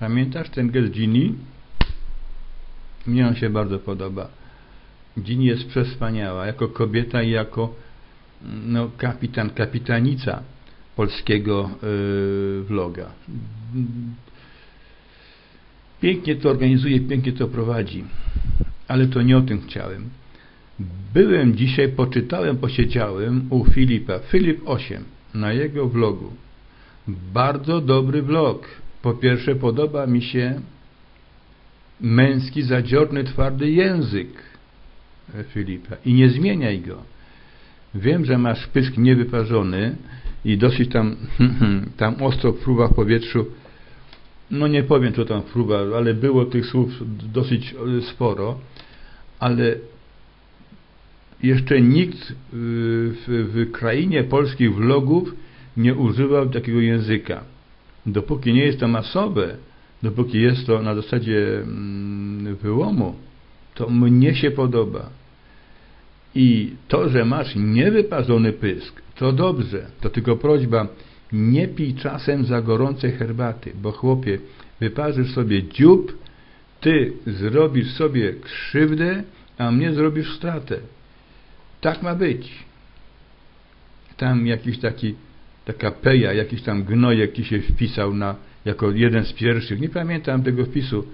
Pamiętasz ten gest Ginny? Mnie on się bardzo podoba. Ginny jest przespaniała, jako kobieta i jako no, kapitan, kapitanica polskiego yy, vloga. Pięknie to organizuje, pięknie to prowadzi, ale to nie o tym chciałem. Byłem dzisiaj, poczytałem, posiedziałem u Filipa, Filip 8, na jego vlogu. Bardzo dobry vlog. Po pierwsze, podoba mi się męski, zadziorny, twardy język Filipa i nie zmieniaj go. Wiem, że masz pysk niewyparzony i dosyć tam, tam ostro fruwa w powietrzu. No nie powiem, co tam fruwa, ale było tych słów dosyć sporo, ale jeszcze nikt w, w krainie polskich vlogów nie używał takiego języka. Dopóki nie jest to masowe, dopóki jest to na zasadzie mm, wyłomu, to mnie się podoba. I to, że masz niewyparzony pysk, to dobrze. To tylko prośba, nie pij czasem za gorącej herbaty, bo chłopie, wyparzysz sobie dziób, ty zrobisz sobie krzywdę, a mnie zrobisz stratę. Tak ma być. Tam jakiś taki, taka peja, jakiś tam gnojek ci się wpisał na, jako jeden z pierwszych. Nie pamiętam tego wpisu,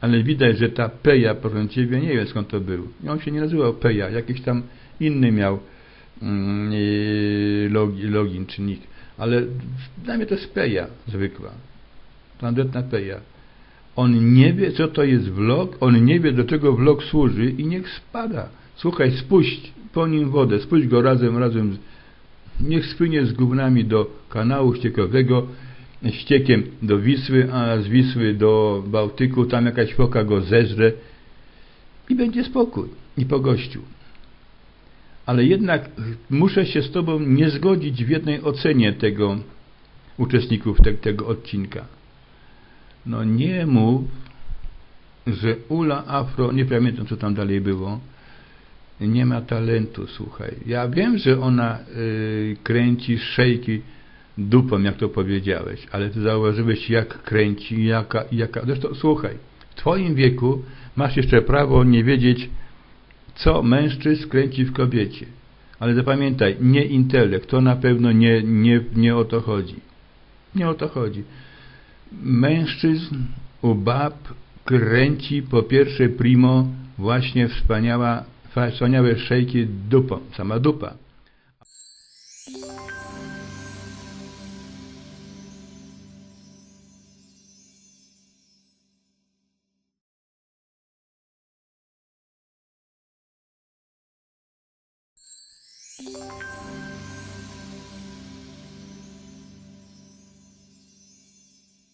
ale widać, że ta peja, proszę ciebie, nie wiem skąd to był. On się nie nazywał peja, jakiś tam inny miał mm, login czy nick. Ale dla mnie to jest peja zwykła. Tandetna peja. On nie wie, co to jest vlog, on nie wie, do czego vlog służy i niech spada. Słuchaj, spuść po nim wodę, spuść go razem, razem, z, niech spłynie z gównami do kanału ściekowego, ściekiem do Wisły, a z Wisły do Bałtyku, tam jakaś foka go zeżre i będzie spokój i po gościu. Ale jednak muszę się z Tobą nie zgodzić w jednej ocenie tego uczestników te, tego odcinka. No nie mów, że Ula Afro, nie pamiętam co tam dalej było, nie ma talentu, słuchaj. Ja wiem, że ona y, kręci szejki dupą, jak to powiedziałeś, ale ty zauważyłeś, jak kręci, jaka, jaka... Zresztą, słuchaj, w twoim wieku masz jeszcze prawo nie wiedzieć, co mężczyzn kręci w kobiecie. Ale zapamiętaj, nie intelekt, to na pewno nie, nie, nie o to chodzi. Nie o to chodzi. Mężczyzn u bab kręci po pierwsze primo właśnie wspaniała, wspaniałe szejki dupą, sama dupa.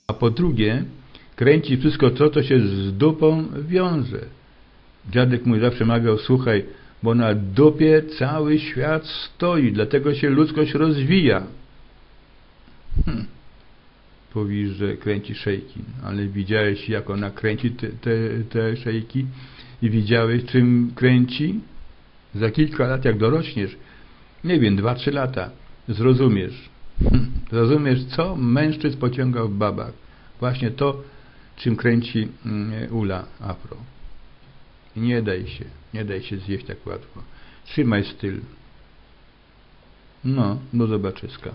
A po drugie, kręci wszystko to, co się z dupą wiąże. Dziadek mój zawsze mawiał, słuchaj, bo na dupie cały świat stoi, dlatego się ludzkość rozwija. Hm. Powiesz, że kręci szejki, ale widziałeś, jak ona kręci te, te, te szejki i widziałeś, czym kręci? Za kilka lat, jak dorośniesz, nie wiem, dwa, trzy lata, zrozumiesz. Hm. Zrozumiesz, co mężczyzn pociąga w babach. Właśnie to, czym kręci mm, Ula Afro. Nie daj się, nie daj się zjeść tak łatwo. Trzymaj styl. No, do zobaczyska.